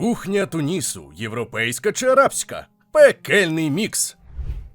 Кухня Тунісу, європейська чи арабська? Пекельний мікс.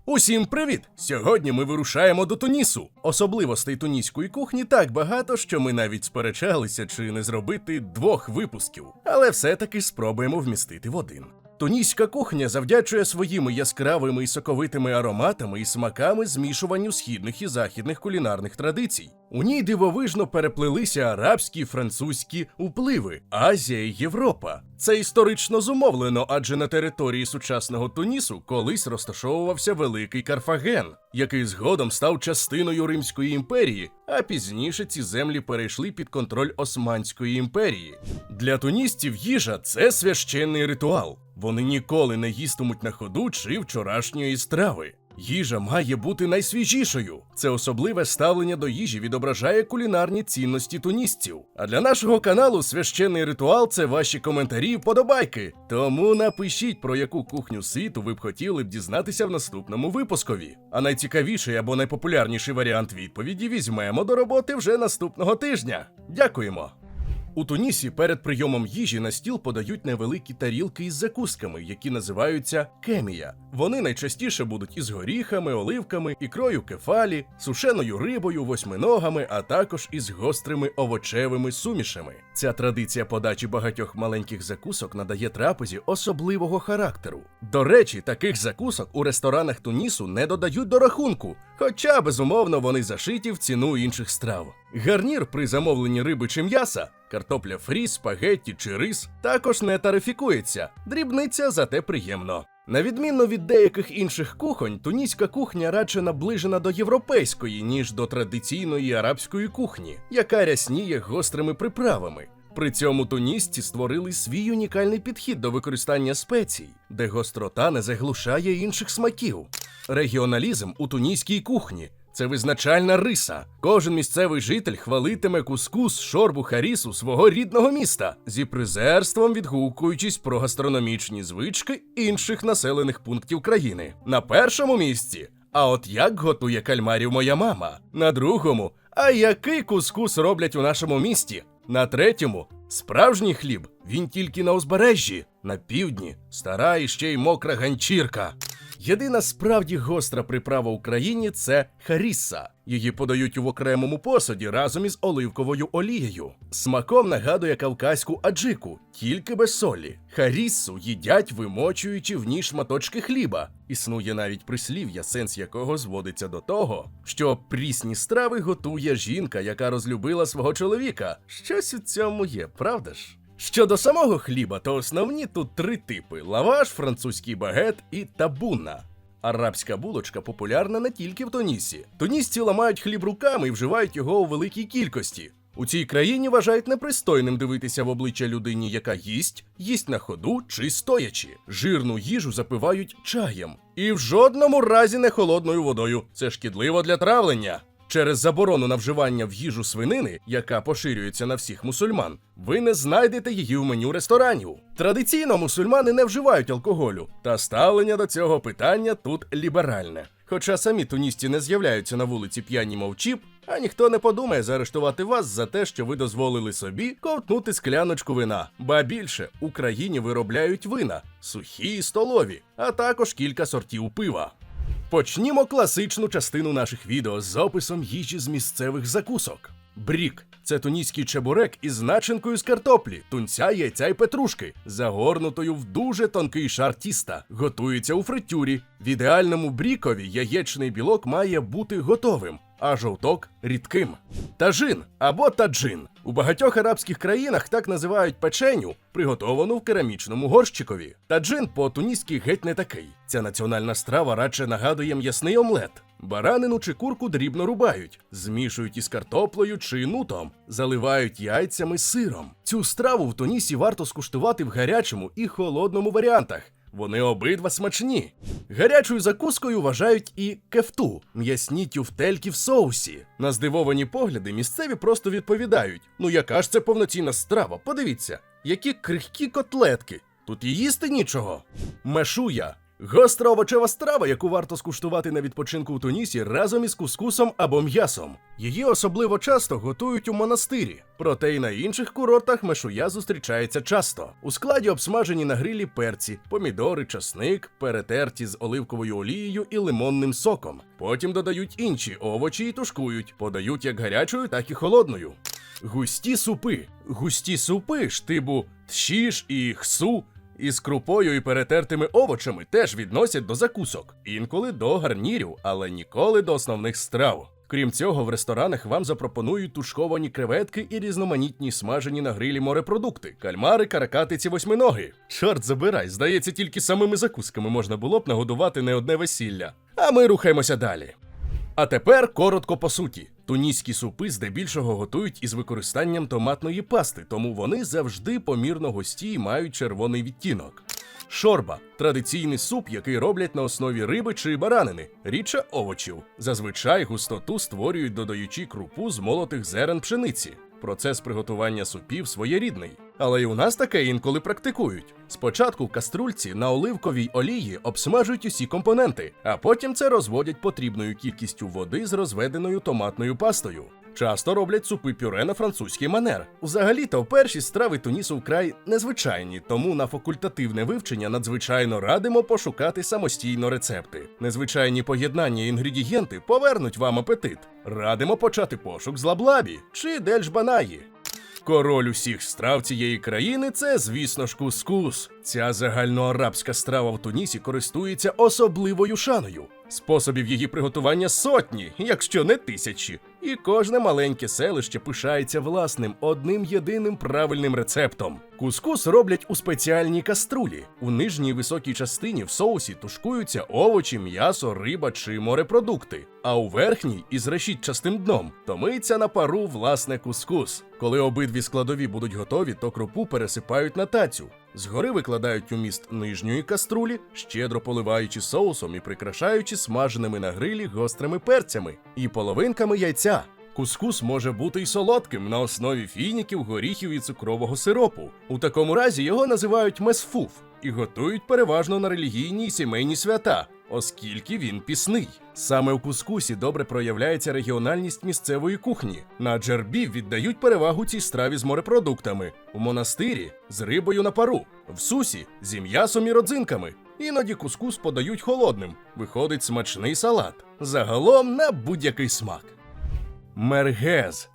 Усім привіт! Сьогодні ми вирушаємо до Тунісу. Особливостей туніської кухні так багато, що ми навіть сперечалися, чи не зробити двох випусків, але все-таки спробуємо вмістити в один. Туніська кухня завдячує своїми яскравими і соковитими ароматами і смаками змішуванню східних і західних кулінарних традицій. У ній дивовижно переплелися арабські і французькі впливи, Азія і Європа. Це історично зумовлено, адже на території сучасного Тунісу колись розташовувався великий Карфаген, який згодом став частиною Римської імперії, а пізніше ці землі перейшли під контроль Османської імперії. Для тунісців їжа це священний ритуал. Вони ніколи не їстимуть на ходу чи вчорашньої страви. Їжа має бути найсвіжішою. Це особливе ставлення до їжі відображає кулінарні цінності тунісців. А для нашого каналу священний ритуал це ваші коментарі і вподобайки. Тому напишіть, про яку кухню світу ви б хотіли б дізнатися в наступному випускові. А найцікавіший або найпопулярніший варіант відповіді візьмемо до роботи вже наступного тижня. Дякуємо! У Тунісі перед прийомом їжі на стіл подають невеликі тарілки із закусками, які називаються кемія. Вони найчастіше будуть із горіхами, оливками, ікрою кефалі, сушеною рибою, восьминогами, а також із гострими овочевими сумішами. Ця традиція подачі багатьох маленьких закусок надає трапезі особливого характеру. До речі, таких закусок у ресторанах Тунісу не додають до рахунку, хоча безумовно вони зашиті в ціну інших страв. Гарнір при замовленні риби чи м'яса, картопля фрі, спагетті чи рис також не тарифікується. Дрібниця зате приємно. На відміну від деяких інших кухонь, туніська кухня радше наближена до європейської, ніж до традиційної арабської кухні, яка рясніє гострими приправами. При цьому тунісці створили свій унікальний підхід до використання спецій, де гострота не заглушає інших смаків. Регіоналізм у туніській кухні це визначальна риса. Кожен місцевий житель хвалитиме кускус, шорбу, харісу свого рідного міста зі призерством відгукуючись про гастрономічні звички інших населених пунктів країни. На першому місці. А от як готує кальмарів моя мама? На другому. А який кускус роблять у нашому місті? На третьому справжній хліб. Він тільки на узбережжі, на півдні, стара і ще й мокра ганчірка. Єдина справді гостра приправа Україні це харісса. Її подають в окремому посуді разом із оливковою олією. Смаком нагадує кавказьку аджику, тільки без солі. Харіссу їдять, вимочуючи в ній шматочки хліба. Існує навіть прислів'я, сенс якого зводиться до того, що прісні страви готує жінка, яка розлюбила свого чоловіка. Щось у цьому є, правда ж? Щодо самого хліба, то основні тут три типи: лаваш, французький багет і табуна. Арабська булочка популярна не тільки в Тунісі. Тунісці ламають хліб руками і вживають його у великій кількості. У цій країні вважають непристойним дивитися в обличчя людині, яка їсть, їсть на ходу чи стоячи. Жирну їжу запивають чаєм. І в жодному разі не холодною водою. Це шкідливо для травлення. Через заборону на вживання в їжу свинини, яка поширюється на всіх мусульман, ви не знайдете її в меню ресторанів. Традиційно мусульмани не вживають алкоголю, та ставлення до цього питання тут ліберальне. Хоча самі тунісці не з'являються на вулиці п'яні мовчіп, а ніхто не подумає заарештувати вас за те, що ви дозволили собі ковтнути скляночку вина. Ба більше Україні виробляють вина, сухі і столові, а також кілька сортів пива. Почнімо класичну частину наших відео з описом їжі з місцевих закусок. Брік це туніський чебурек із начинкою з картоплі, тунця, яйця й петрушки, загорнутою в дуже тонкий шар тіста. Готується у фритюрі. В ідеальному брікові яєчний білок має бути готовим, а жовток рідким. Тажин або таджин. У багатьох арабських країнах так називають печеню, приготовану в керамічному горщикові. Таджин по-туніськи геть не такий. Ця національна страва радше нагадує м'ясний омлет. Баранину чи курку дрібно рубають, змішують із картоплею чи нутом, заливають яйцями сиром. Цю страву в Тунісі варто скуштувати в гарячому і холодному варіантах. Вони обидва смачні. Гарячою закускою вважають і кефту м'ясні тюфтельки в соусі. На здивовані погляди місцеві просто відповідають: ну яка ж це повноцінна страва? Подивіться, які крихкі котлетки. Тут і їсти нічого. Мешуя Гостра овочева страва, яку варто скуштувати на відпочинку у Тунісі разом із кускусом або м'ясом. Її особливо часто готують у монастирі, проте й на інших курортах мешуя зустрічається часто. У складі обсмажені на грилі перці, помідори, часник, перетерті з оливковою олією і лимонним соком. Потім додають інші овочі і тушкують, подають як гарячою, так і холодною. Густі супи. Густі супи штибу тшіш і хсу із крупою і перетертими овочами теж відносять до закусок, інколи до гарнірів, але ніколи до основних страв. Крім цього, в ресторанах вам запропонують тушковані креветки і різноманітні смажені на грилі морепродукти, кальмари, каракатиці, восьминоги. Чорт забирай, здається, тільки самими закусками можна було б нагодувати не одне весілля. А ми рухаємося далі. А тепер коротко по суті. Туніські супи здебільшого готують із використанням томатної пасти, тому вони завжди помірно гості і мають червоний відтінок. Шорба традиційний суп, який роблять на основі риби чи баранини, рідше овочів. Зазвичай густоту створюють, додаючи крупу з молотих зерен пшениці. Процес приготування супів своєрідний. Але й у нас таке інколи практикують. Спочатку в каструльці на оливковій олії обсмажують усі компоненти, а потім це розводять потрібною кількістю води з розведеною томатною пастою. Часто роблять супи пюре на французький манер. Взагалі-то перші страви Тунісу вкрай незвичайні, тому на факультативне вивчення надзвичайно радимо пошукати самостійно рецепти. Незвичайні поєднання і інгредієнти повернуть вам апетит. Радимо почати пошук з лаблабі чи дельжбанаї. Король усіх страв цієї країни це, звісно ж, кускус. Ця загальноарабська страва в Тунісі користується особливою шаною. Способів її приготування сотні, якщо не тисячі. І кожне маленьке селище пишається власним одним єдиним правильним рецептом. Кускус роблять у спеціальній каструлі. У нижній високій частині в соусі тушкуються овочі, м'ясо, риба чи морепродукти. А у верхній із решітчастим дном томиться на пару власне кускус. Коли обидві складові будуть готові, то крупу пересипають на тацю. Згори викладають у міст нижньої каструлі, щедро поливаючи соусом і прикрашаючи смаженими на грилі гострими перцями і половинками яйця. Кускус може бути й солодким на основі фініків, горіхів і цукрового сиропу. У такому разі його називають месфуф і готують переважно на релігійні й сімейні свята, оскільки він пісний. Саме у кускусі добре проявляється регіональність місцевої кухні. На джербі віддають перевагу цій страві з морепродуктами, у монастирі з рибою на пару, в сусі зі м'ясом і родзинками. Іноді кускус подають холодним. Виходить смачний салат. Загалом на будь-який смак. Мергез.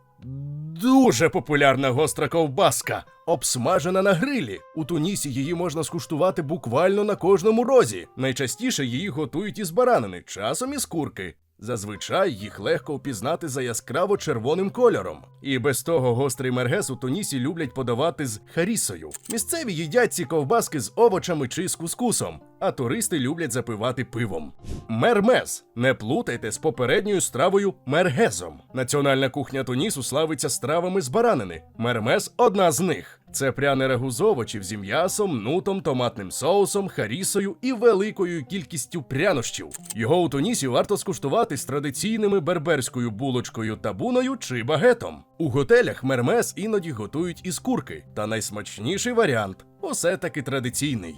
Дуже популярна гостра ковбаска, обсмажена на грилі. У Тунісі її можна скуштувати буквально на кожному розі. Найчастіше її готують із баранини, часом із курки. Зазвичай їх легко впізнати за яскраво червоним кольором. І без того гострий мергес у Тунісі люблять подавати з харісою. Місцеві їдять ці ковбаски з овочами чи з кускусом, а туристи люблять запивати пивом. Мермез. Не плутайте з попередньою стравою мергезом. Національна кухня Тунісу славиться стравами з баранини. Мермез одна з них. Це пряне рагу з овочів зі м'ясом, нутом, томатним соусом, харісою і великою кількістю прянощів. Його у Тунісі варто скуштувати з традиційними берберською булочкою табуною чи багетом. У готелях мермез іноді готують із курки, та найсмачніший варіант усе таки традиційний.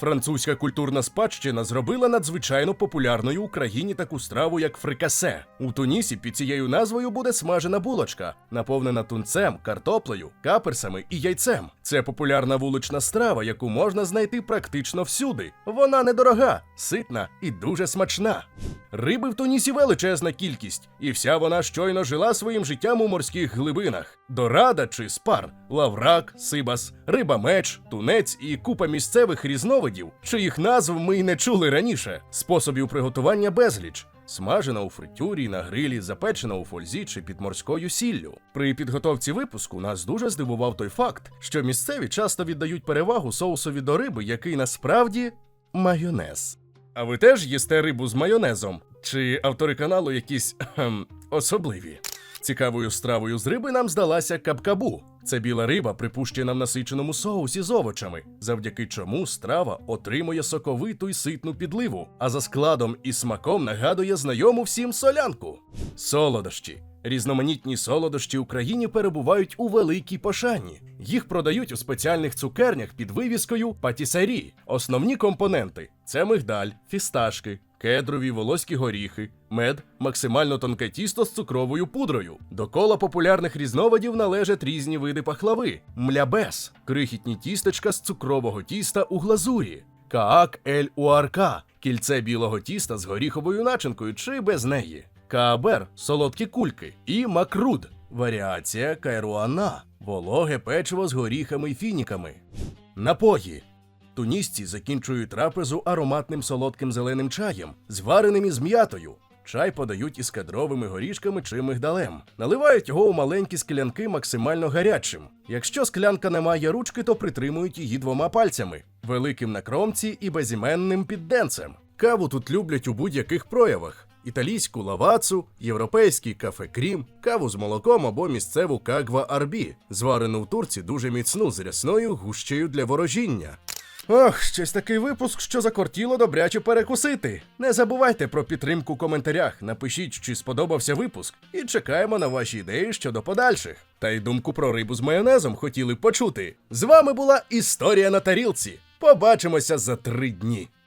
Французька культурна спадщина зробила надзвичайно популярною у країні таку страву, як фрикасе. У Тунісі під цією назвою буде смажена булочка, наповнена тунцем, картоплею, каперсами і яйцем. Це популярна вулична страва, яку можна знайти практично всюди. Вона недорога, ситна і дуже смачна. Риби в Тунісі величезна кількість, і вся вона щойно жила своїм життям у морських глибинах. Дорада чи спар, лаврак, сибас, риба меч, тунець і купа місцевих різновидів, чиїх назв ми й не чули раніше. Способів приготування безліч. Смажена у фритюрі, на грилі, запечена у фользі чи під морською сіллю. При підготовці випуску нас дуже здивував той факт, що місцеві часто віддають перевагу соусові до риби, який насправді майонез. А ви теж їсте рибу з майонезом? Чи автори каналу якісь ем, особливі? Цікавою стравою з риби нам здалася капкабу. Це біла риба, припущена в насиченому соусі з овочами, завдяки чому страва отримує соковиту й ситну підливу, а за складом і смаком нагадує знайому всім солянку. Солодощі. Різноманітні солодощі Україні перебувають у великій пошані. Їх продають у спеціальних цукернях під вивіскою патісарі. Основні компоненти це мигдаль, фісташки, кедрові волоські горіхи, мед, максимально тонке тісто з цукровою пудрою. До кола популярних різновидів належать різні види пахлави, млябес, крихітні тістечка з цукрового тіста у глазурі, каак ель уарка, кільце білого тіста з горіховою начинкою чи без неї. Каабер солодкі кульки і макруд варіація кайруана, вологе печиво з горіхами й фініками. Напої. Тунісці закінчують трапезу ароматним солодким зеленим чаєм, звареним із м'ятою. Чай подають із кедровими горішками чи мигдалем. Наливають його у маленькі склянки максимально гарячим. Якщо склянка не має ручки, то притримують її двома пальцями, великим на кромці і безіменним підденцем. Каву тут люблять у будь-яких проявах: італійську лавацу, європейський кафе крім, каву з молоком або місцеву кагва арбі, зварену в турці дуже міцну з рясною гущею для ворожіння. Ох, щось такий випуск, що закортіло добряче перекусити. Не забувайте про підтримку в коментарях, напишіть, чи сподобався випуск, і чекаємо на ваші ідеї щодо подальших. Та й думку про рибу з майонезом хотіли б почути. З вами була історія на тарілці. Побачимося за три дні.